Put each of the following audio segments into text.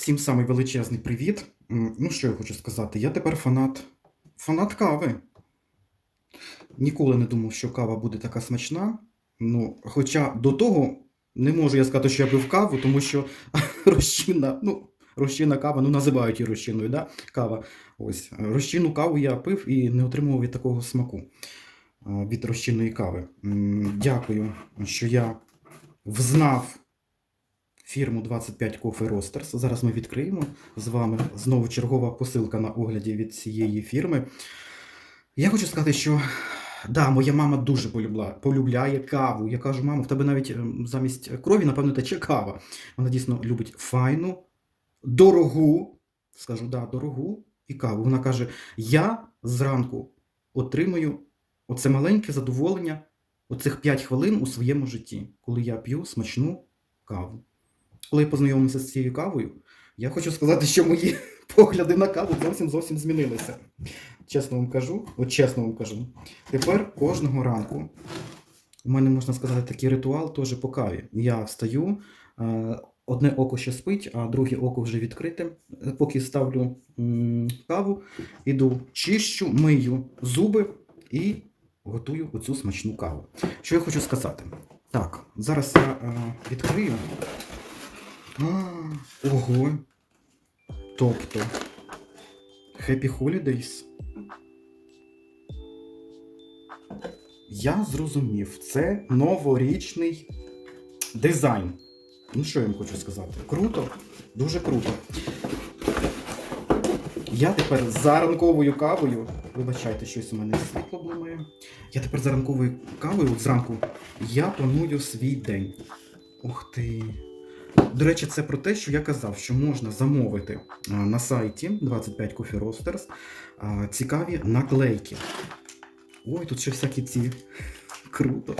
Всім самий величезний привіт. Ну, що я хочу сказати? Я тепер фанат. Фанат кави. Ніколи не думав, що кава буде така смачна. Ну, хоча до того не можу я сказати, що я пив каву, тому що розчинна, ну, розчинна кава, ну називають її розчинною, да? кава. Ось. Розчинну каву я пив і не отримував від такого смаку від розчинної кави. Дякую, що я взнав фірму 25 Coffee Roasters. Зараз ми відкриємо з вами знову чергова посилка на огляді від цієї фірми. Я хочу сказати, що да, моя мама дуже полюбла, полюбляє каву. Я кажу, мамо, в тебе навіть ем, замість крові, напевно, тече кава. Вона дійсно любить файну, дорогу, скажу, да, дорогу і каву. Вона каже: я зранку отримую оце маленьке задоволення, оцих 5 хвилин у своєму житті, коли я п'ю смачну каву. Коли я познайомився з цією кавою, я хочу сказати, що мої погляди на каву зовсім зовсім змінилися. Чесно вам кажу, от чесно вам кажу. Тепер кожного ранку у мене можна сказати такий ритуал теж по каві. Я встаю, е, одне око ще спить, а друге око вже відкрите. Поки ставлю каву, іду, чищу, мию зуби і готую оцю смачну каву. Що я хочу сказати? Так, зараз я е, відкрию. Ого. Тобто. Happy Holidays. Я зрозумів, це новорічний дизайн. Ну, що я вам хочу сказати? Круто, дуже круто. Я тепер за ранковою кавою. Вибачайте, щось у мене світло блимає. Я тепер за ранковою кавою, от зранку, я планую свій день. Ух ти. До речі, це про те, що я казав, що можна замовити на сайті 25 Coffee Roasters цікаві наклейки. Ой, тут ще всякі ці. Круто.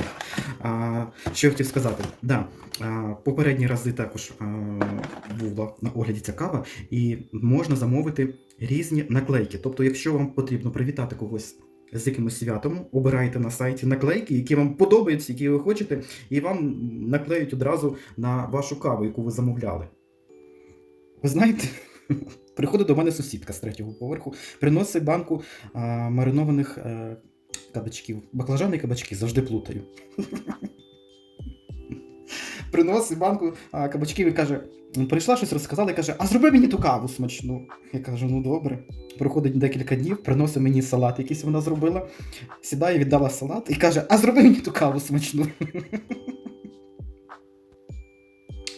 А, що я хотів сказати? Да, а, попередні рази також а, була на огляді ця кава, і можна замовити різні наклейки. Тобто, якщо вам потрібно привітати когось з якимось святом, обирайте на сайті наклейки, які вам подобаються, які ви хочете, і вам наклеють одразу на вашу каву, яку ви замовляли. Ви знаєте, приходить до мене сусідка з третього поверху, приносить банку а, маринованих а, кабачків. Баклажани і кабачки завжди плутаю. Приносить банку а, кабачків і каже: прийшла щось розказала і каже, а зроби мені ту каву смачну. Я кажу, ну добре. Проходить декілька днів, приносить мені салат, якийсь вона зробила. Сідає, віддала салат і каже, а зроби мені ту каву смачну.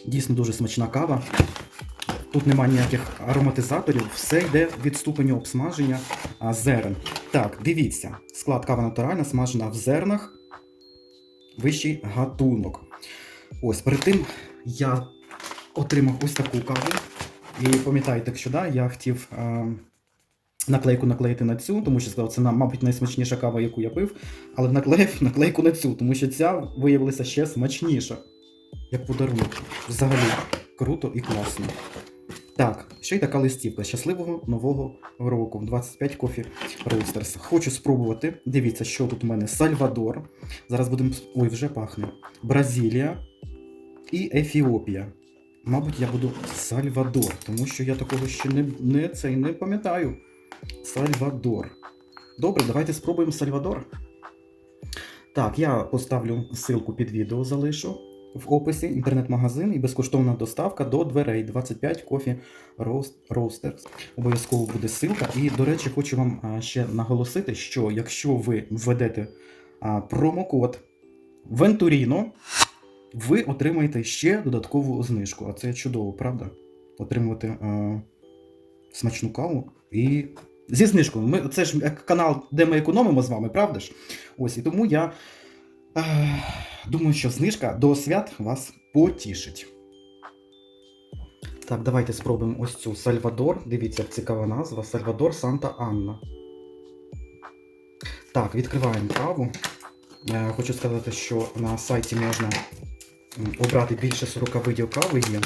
Дійсно дуже смачна кава. Тут немає ніяких ароматизаторів, все йде від ступеню обсмаження зерен. Так, дивіться, склад кава натуральна, смажена в зернах, вищий гатунок. Ось перед тим я отримав ось таку каву. І пам'ятаєте, якщо да, я хотів а, наклейку наклеїти на цю, тому що сказав, це мабуть найсмачніша кава, яку я пив, але наклеїв наклейку на цю, тому що ця виявилася ще смачніша. Як подарунок. Взагалі круто і класно. Так, ще й така листівка. Щасливого нового року. 25 Coffee Roasters. Хочу спробувати. Дивіться, що тут у мене Сальвадор. Зараз будемо. Ой, вже пахне. Бразилія і Ефіопія. Мабуть, я буду Сальвадор, тому що я такого ще не, не, цей, не пам'ятаю. Сальвадор. Добре, давайте спробуємо Сальвадор. Так, я поставлю ссылку під відео, залишу в описі інтернет-магазин і безкоштовна доставка до дверей 25 Coffee Roast- Roasters. Обов'язково буде ссылка. І, до речі, хочу вам ще наголосити, що якщо ви введете промокод Venturino, ви отримаєте ще додаткову знижку. А це чудово, правда? Отримувати а, смачну каву і. Зі знижкою. Ми, це ж канал, де ми економимо з вами, правда ж? Ось, і тому я Ех, Думаю, що знижка до свят вас потішить. Так, давайте спробуємо ось цю Сальвадор. Дивіться, цікава назва. Сальвадор Санта Анна. Так, відкриваємо каву. Е, Хочу сказати, що на сайті можна обрати більше 40 видів кави є.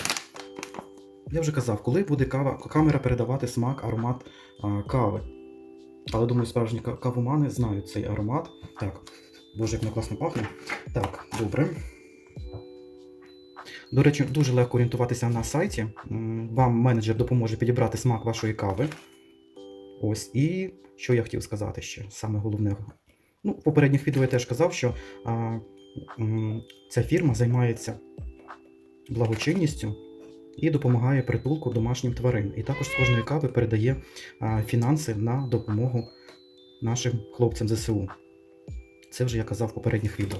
Я вже казав, коли буде кава, камера передавати смак, аромат а, кави. Але думаю, справжні ка- кавомани знають цей аромат. Так, боже, як вона класно пахне. Так, добре. До речі, дуже легко орієнтуватися на сайті. Вам менеджер допоможе підібрати смак вашої кави. Ось, і що я хотів сказати ще, саме головне. Ну, в попередніх відео я теж казав, що а, ця фірма займається благочинністю і допомагає притулку домашнім тварин. І також з кожної кави передає фінанси на допомогу нашим хлопцям ЗСУ. Це вже я казав в попередніх відео.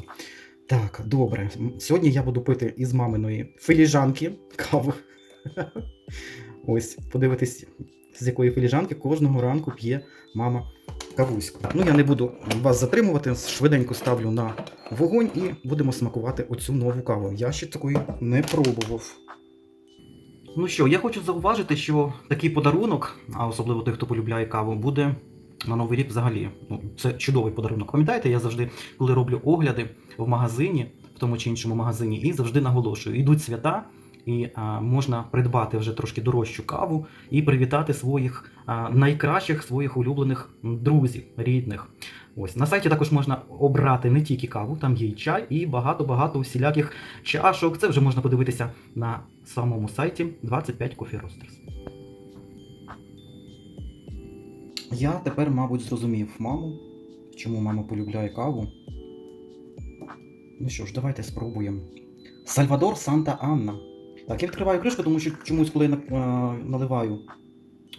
Так, добре. Сьогодні я буду пити із маминої філіжанки каву. Ось, подивитись, з якої філіжанки кожного ранку п'є мама кавуську. Ну, я не буду вас затримувати, швиденько ставлю на вогонь і будемо смакувати оцю нову каву. Я ще такої не пробував. Ну що, я хочу зауважити, що такий подарунок, а особливо той, хто полюбляє каву, буде на Новий рік взагалі. Ну, це чудовий подарунок. Пам'ятаєте, я завжди, коли роблю огляди в магазині, в тому чи іншому магазині, і завжди наголошую: йдуть свята, і а, можна придбати вже трошки дорожчу каву і привітати своїх а, найкращих своїх улюблених друзів, рідних. Ось на сайті також можна обрати не тільки каву, там є і чай, і багато-багато усіляких чашок. Це вже можна подивитися на самому сайті 25 Coffee Roasters. Я тепер, мабуть, зрозумів маму, чому мама полюбляє каву. Ну що ж, давайте спробуємо. Сальвадор Санта Анна. Так, я відкриваю кришку, тому що чомусь, коли я е, наливаю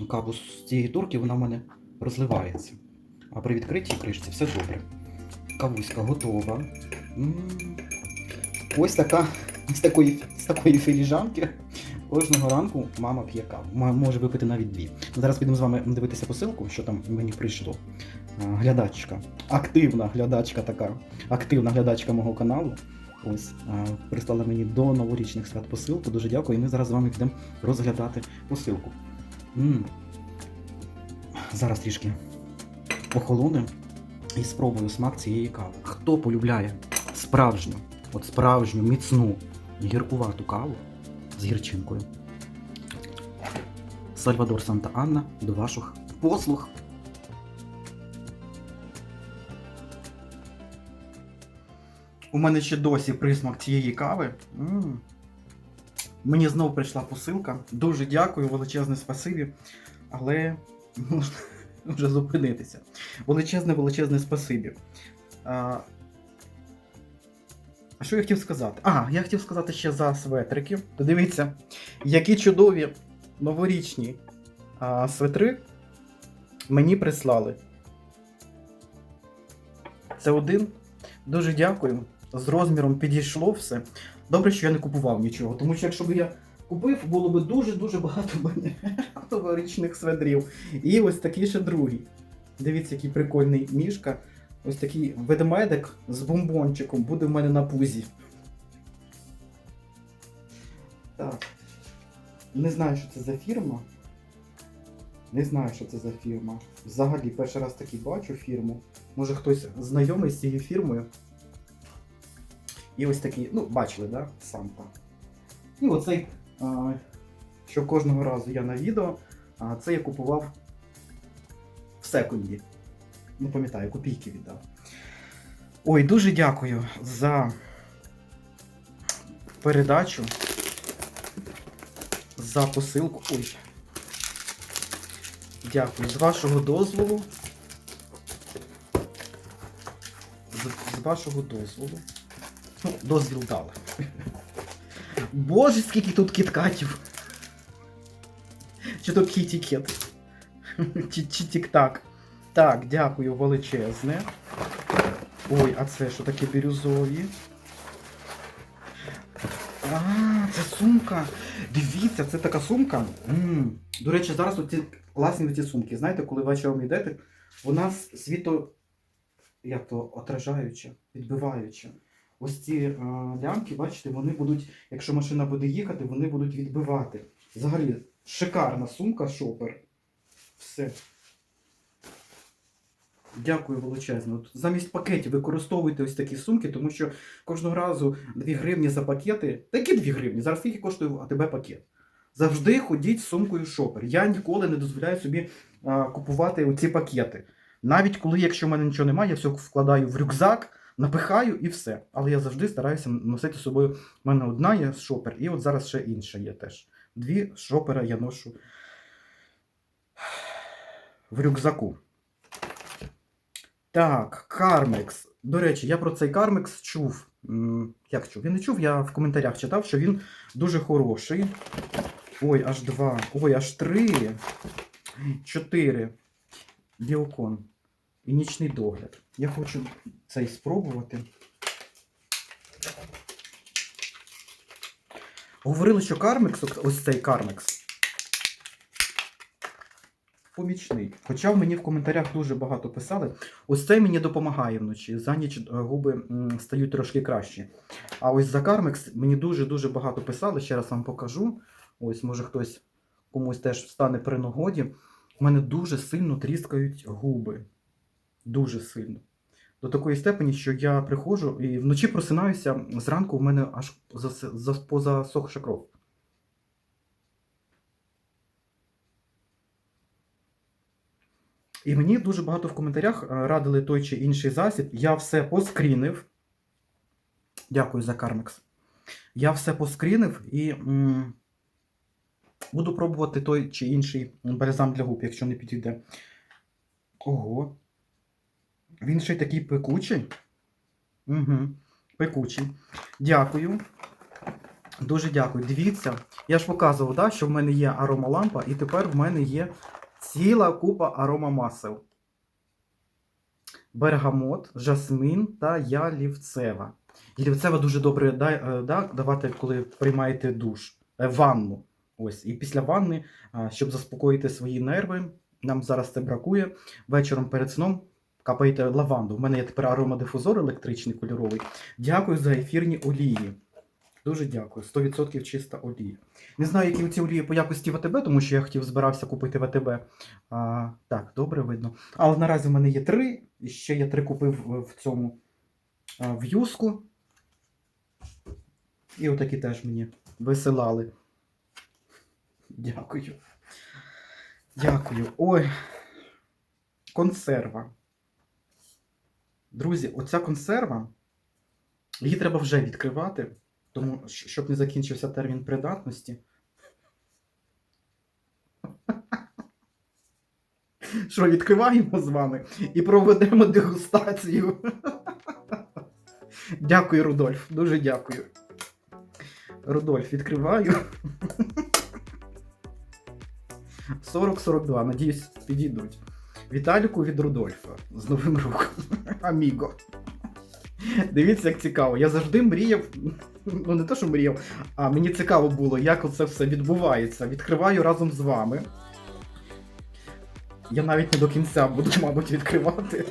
каву з цієї турки, вона в мене розливається. А при відкритій кришці все добре. Кавуська готова. Ось така з такої, з такої філіжанки. Кожного ранку мама п'є каву. Може випити навіть дві. Зараз підемо з вами дивитися посилку, що там мені прийшло. Глядачка. Активна глядачка така. Активна глядачка мого каналу. Ось прислала мені до новорічних свят посилку. Дуже дякую. І ми зараз з вами підемо розглядати посилку. м Зараз трішки охолоне і спробую смак цієї кави. Хто полюбляє справжню, от справжню, міцну, гіркувату каву з гірчинкою? Сальвадор Санта Анна до ваших послуг. У мене ще досі присмак цієї кави. м Мені знову прийшла посилка. Дуже дякую, величезне спасибі. Але можна вже зупинитися. Величезне, величезне спасибі. А, що я хотів сказати? А, я хотів сказати ще за светрики. Подивіться, які чудові новорічні а, светри мені прислали. Це один. Дуже дякую. З розміром підійшло все. Добре, що я не купував нічого, тому що якщо б я купив, було б дуже-дуже багато новорічних сведрів. І ось такий ще другий. Дивіться, який прикольний мішка. Ось такий ведмедик з бомбончиком буде в мене на пузі. Так. Не знаю, що це за фірма. Не знаю, що це за фірма. Взагалі, перший раз таки бачу фірму. Може хтось знайомий з цією фірмою. І ось такі, ну, бачили, да? Санта. І оцей, що кожного разу я на відео, це я купував в секунді. Не пам'ятаю, копійки віддав. Ой, дуже дякую за передачу. За посилку. Ой. Дякую. З вашого дозволу. З, з вашого дозволу. Дозвіл дали. Боже, скільки тут кіткатів. Чи то кітікет? Чи, чи тік-так. Так, дякую величезне. Ой, а це що таке бірюзові? А, це сумка. Дивіться, це така сумка. м До речі, зараз оці класні ці сумки. Знаєте, коли вечором йдете, вона с- світо як то отражаюча, відбиваюча. Ось ці е, лямки, бачите, вони будуть, якщо машина буде їхати, вони будуть відбивати. Взагалі, шикарна сумка шопер. Все. Дякую величезно. От Замість пакетів використовуйте ось такі сумки, тому що кожного разу 2 гривні за пакети. Такі 2 гривні. Зараз скільки коштує АТБ пакет? Завжди ходіть з сумкою шопер. Я ніколи не дозволяю собі а, купувати оці пакети. Навіть коли, якщо в мене нічого немає, я все вкладаю в рюкзак, напихаю і все. Але я завжди стараюся носити з собою. У мене одна є шопер, і от зараз ще інша є теж. Дві шопера я ношу в рюкзаку. Так, Кармекс. До речі, я про цей Кармекс чув. Як чув? Я не чув, я в коментарях читав, що він дуже хороший. Ой, аж два. Ой, аж три. Чотири. Біокон. І нічний догляд. Я хочу цей спробувати. Говорили, що Кармекс, ось цей Кармекс. Помічний. Хоча мені в коментарях дуже багато писали. Ось цей мені допомагає вночі. За ніч е, губи стають трошки кращі. А ось за Кармекс мені дуже-дуже багато писали. Ще раз вам покажу. Ось, може хтось комусь теж встане при нагоді. У мене дуже сильно тріскають губи. Дуже сильно. До такої степені, що я приходжу і вночі просинаюся, зранку в мене аж зас- зас- позасохша кров. І мені дуже багато в коментарях е, радили той чи інший засіб. Я все поскрінив. Дякую за Кармекс. Я все поскрінив і м, буду пробувати той чи інший бальзам для губ, якщо не підійде. Ого. Він ще й такий пекучий. Угу. Пекучий. Дякую. Дуже дякую. Дивіться, я ж показував, да, що в мене є аромалампа, і тепер в мене є ціла купа аромамасел. Бергамот, жасмин та ялівцева. Ялівцева дуже добре да, е, да, давати, коли приймаєте душ, е, ванну. Ось. І після ванни, щоб заспокоїти свої нерви, нам зараз це бракує. Вечором перед сном капаєте лаванду. У мене є тепер аромадифузор електричний кольоровий. Дякую за ефірні олії. Дуже дякую. 100% чиста олія. Не знаю, які ці олії по якості ВТБ, тому що я хотів збирався купити ВТБ. А, так, добре видно. Але наразі в мене є три. І ще я три купив в- цьому в юску. І отакі теж мені висилали. Дякую. Дякую. Ой. Консерва. Друзі, оця консерва. Її треба вже відкривати, тому щоб не закінчився термін придатності. Що, відкриваємо з вами і проведемо дегустацію. Дякую, Рудольф. Дуже дякую. Рудольф, відкриваю. 40-42. Надіюсь, підійдуть. Віталіку від Рудольфа з Новим роком. Аміго. Дивіться, як цікаво. Я завжди мріяв. Ну, не те, що мріяв, а мені цікаво було, як оце все відбувається. Відкриваю разом з вами. Я навіть не до кінця буду, мабуть, відкривати,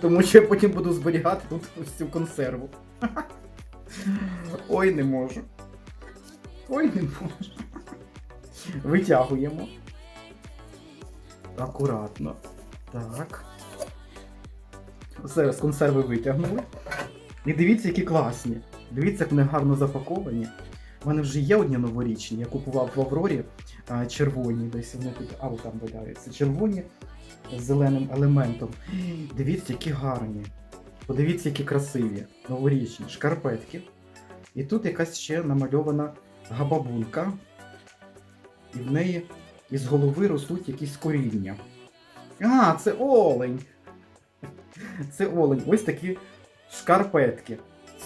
тому що я потім буду зберігати тут цю консерву. Ой, не можу. Ой, не можу. Витягуємо. Акуратно. Так. Все, з консерви витягнули. І дивіться, які класні. Дивіться, як вони гарно запаковані. У мене вже є одні новорічні. Я купував в Аврорі а, червоні, десь вони тут, а от там валяються. Червоні з зеленим елементом. Дивіться, які гарні. Подивіться, які красиві. Новорічні шкарпетки. І тут якась ще намальована габабунка. І в неї із голови ростуть якісь коріння. А, це олень. Це олень. Ось такі шкарпетки.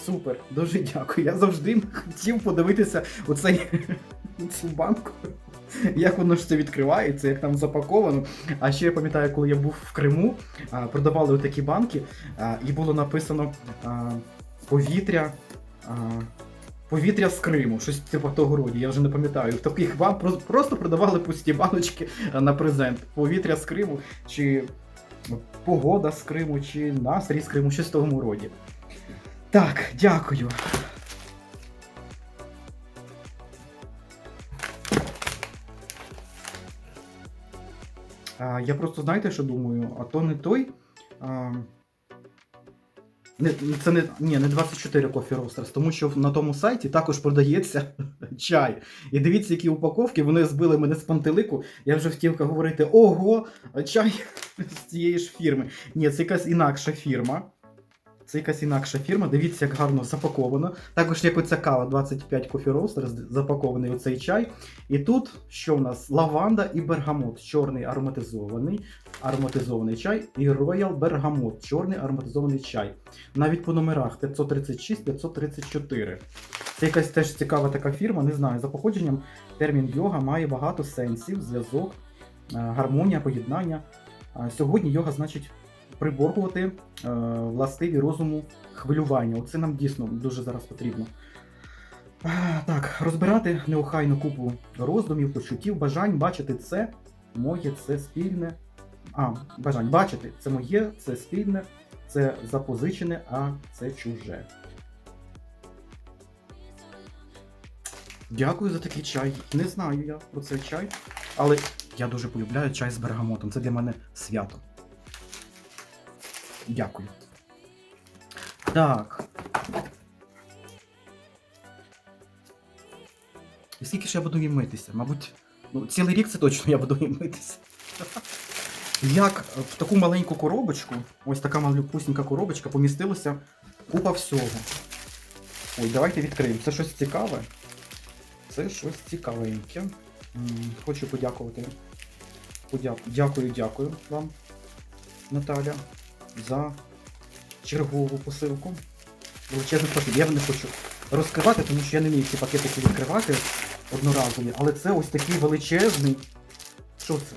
Супер, дуже дякую. Я завжди хотів подивитися оцей, цю банку. Як воно ж це відкривається, як там запаковано. А ще я пам'ятаю, коли я був в Криму, продавали такі банки, і було написано повітря. Повітря з Криму, щось типу того роді, я вже не пам'ятаю. В таких вам просто продавали пусті баночки на презент. Повітря з Криму, чи погода з Криму, чи настрій з Криму, щось в тому роді. Так, дякую. Я просто знаєте, що думаю, а то не той. Не, це не, ні, не 24 Coffee Roasters, тому що на тому сайті також продається чай. І дивіться, які упаковки, вони збили мене з пантелику. Я вже хотів говорити: ого, чай з цієї ж фірми. Ні, це якась інакша фірма. Це якась інакша фірма. Дивіться, як гарно запаковано. Також як оця кава 25 Coffee Roasters, запакований оцей чай. І тут що в нас? Лаванда і бергамот, чорний ароматизований, ароматизований чай, і Royal Бергамот, чорний ароматизований чай. Навіть по номерах 536-534. Це якась теж цікава така фірма, не знаю. За походженням термін йога має багато сенсів, зв'язок, е, гармонія, поєднання. Сьогодні йога значить приборгувати е, властиві розуму хвилювання. Оце нам дійсно дуже зараз потрібно. А, Так, розбирати неохайну купу роздумів, почуттів, бажань, бачити це моє, це спільне. А, бажань бачити це моє, це спільне, це запозичене, а це чуже. Дякую за такий чай. Не знаю я про цей чай, але я дуже полюбляю чай з бергамотом. Це для мене свято. Дякую. Так. І скільки ж я буду їм митися? Мабуть, ну, цілий рік це точно я буду їм митися. Як в таку маленьку коробочку, ось така малюпусінька коробочка, помістилося купа всього. Ой, давайте відкриємо. Це щось цікаве. Це щось цікавеньке. Хочу подякувати. Подя... Дякую, дякую вам, Наталя, за чергову посилку. Величезне спасибі. Я не хочу розкривати, тому що я не вмію ці пакетики відкривати одноразові, але це ось такий величезний. Що це?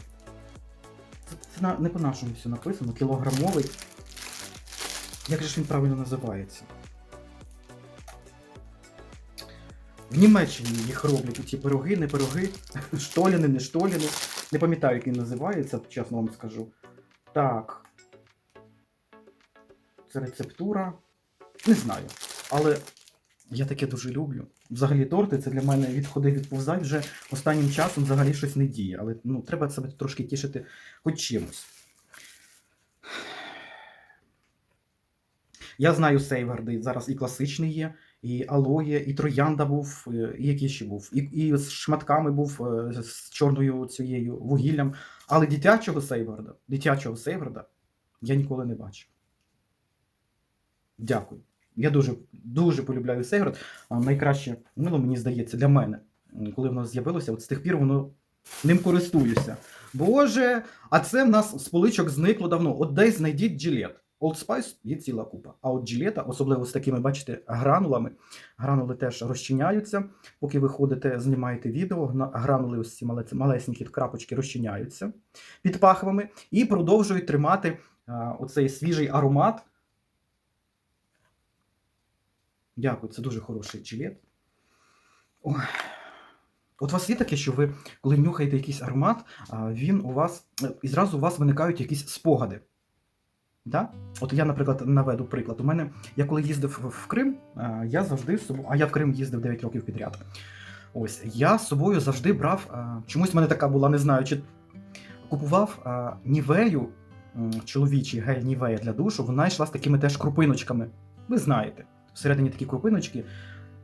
Це, це на, не по-нашому все написано, кілограмовий. Як же ж він правильно називається? В Німеччині їх роблять ці пироги, не пироги, штоліни, не штоліни. Не пам'ятаю, як він називається, чесно вам скажу. Так. Це рецептура. Не знаю. Але я таке дуже люблю. Взагалі торти це для мене відходи відповзай вже останнім часом взагалі щось не діє. Але ну, треба себе трошки тішити хоч чимось. Я знаю сейварди, зараз і класичний є, і алоє, і троянда був, е, і який ще був, і, і з шматками був е, з чорною цією вугіллям. Але дитячого сейварда, дитячого сейварда я ніколи не бачив. Дякую. Я дуже, дуже полюбляю сейвард. Найкраще мило, мені здається, для мене, коли воно з'явилося, от з тих пір воно ним користуюся. Боже, а це в нас з поличок зникло давно. От десь знайдіть джилет. Old Spice є ціла купа. А от джилета, особливо з такими, бачите, гранулами, гранули теж розчиняються. Поки ви ходите, знімаєте відео, гранули ось ці малесенькі крапочки розчиняються під пахвами і продовжують тримати оцей свіжий аромат. Дякую, це дуже хороший джилет. Ой. От у вас є таке, що ви, коли нюхаєте якийсь аромат, він у вас е, і зразу у вас виникають якісь спогади. Да? От я, наприклад, наведу приклад. У мене, я коли їздив в- Крим, я завжди з собою, а я в Крим їздив 9 років підряд. Ось, я з собою завжди брав, чомусь в мене така була, не знаю, чи купував нівею, чоловічий гель нівея для душу, вона йшла з такими теж крупиночками. Ви знаєте, всередині такі крупиночки.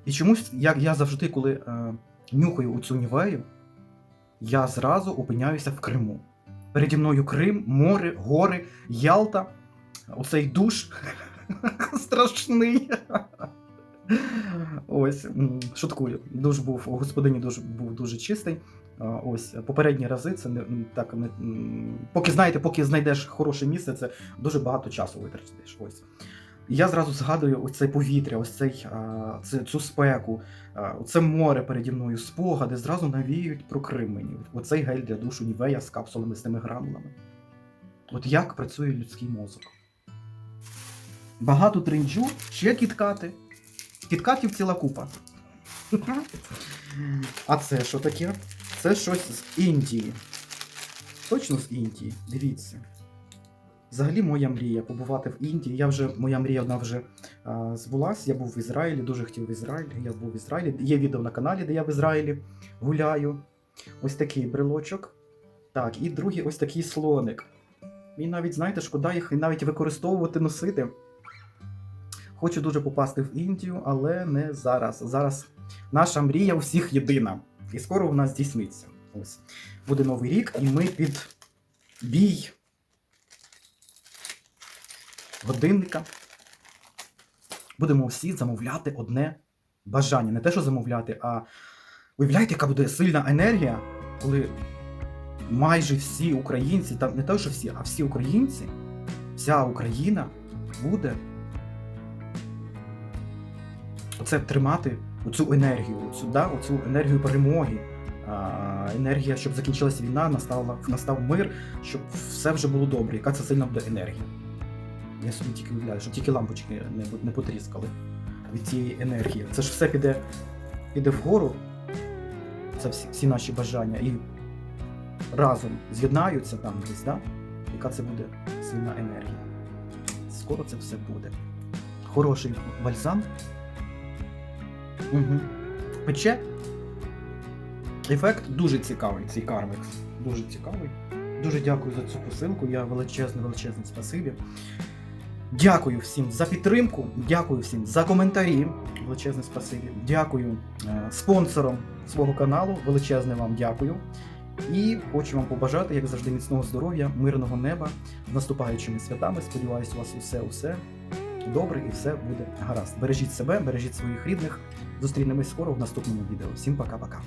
І чомусь, як я завжди, коли е, нюхаю оцю нівею, я зразу опиняюся в Криму. Переді мною Крим, море, гори, Ялта, оцей душ страшний. Ось, шуткую. Душ був, у господині душ був дуже чистий. Ось, попередні рази це не так не. Поки знаєте, поки знайдеш хороше місце, це дуже багато часу витратиш. Ось. Я зразу згадую ось це повітря, ось цей, це, цю спеку, це море переді мною, спогади зразу навіють про Крим мені. Оцей гель для душу Нівея з капсулами з тими гранулами. От як працює людський мозок. Багато тринджу, ще кіткати. Кіткатів ціла купа. А це що таке? Це щось з Індії. Точно з Індії. Дивіться. Взагалі моя мрія побувати в Індії. Я вже, моя мрія вона вже а, збулась. Я був в Ізраїлі, дуже хотів в Ізраїль. Я був в Ізраїлі. Є відео на каналі, де я в Ізраїлі гуляю. Ось такий брелочок. Так, і другий ось такий слоник. Мені навіть, знаєте, шкода їх навіть використовувати, носити. Хочу дуже попасти в Індію, але не зараз. Зараз наша мрія у всіх єдина. І скоро вона здійсниться. Ось. Буде новий рік, і ми під бій годинника будемо всі замовляти одне бажання. Не те, що замовляти, а уявляєте, яка буде сильна енергія, коли майже всі українці, там не те, що всі, а всі українці, вся Україна буде оце тримати оцю енергію, оцю, да, оцю енергію перемоги. Енергія, щоб закінчилася війна, настала, настав мир, щоб все вже було добре. Яка це сильна буде енергія? Я собі тільки уявляю, щоб тільки лампочки не, не потріскали від цієї енергії. Це ж все піде, піде вгору, це всі, всі наші бажання, і разом з'єднаються там десь, да? яка це буде сильна енергія. Скоро це все буде. Хороший бальзам. Угу. Пече. Ефект дуже цікавий, цей карвекс. Дуже цікавий. Дуже дякую за цю посилку. Я величезне, величезне спасибі. Дякую всім за підтримку. Дякую всім за коментарі. Величезне спасибі. Дякую е, спонсорам свого каналу. Величезне вам дякую. І хочу вам побажати, як завжди, міцного здоров'я, мирного неба з наступаючими святами. Сподіваюсь, у вас усе, усе добре і все буде гаразд. Бережіть себе, бережіть своїх рідних. Зустрінемось скоро в наступному відео. Всім пока-пока.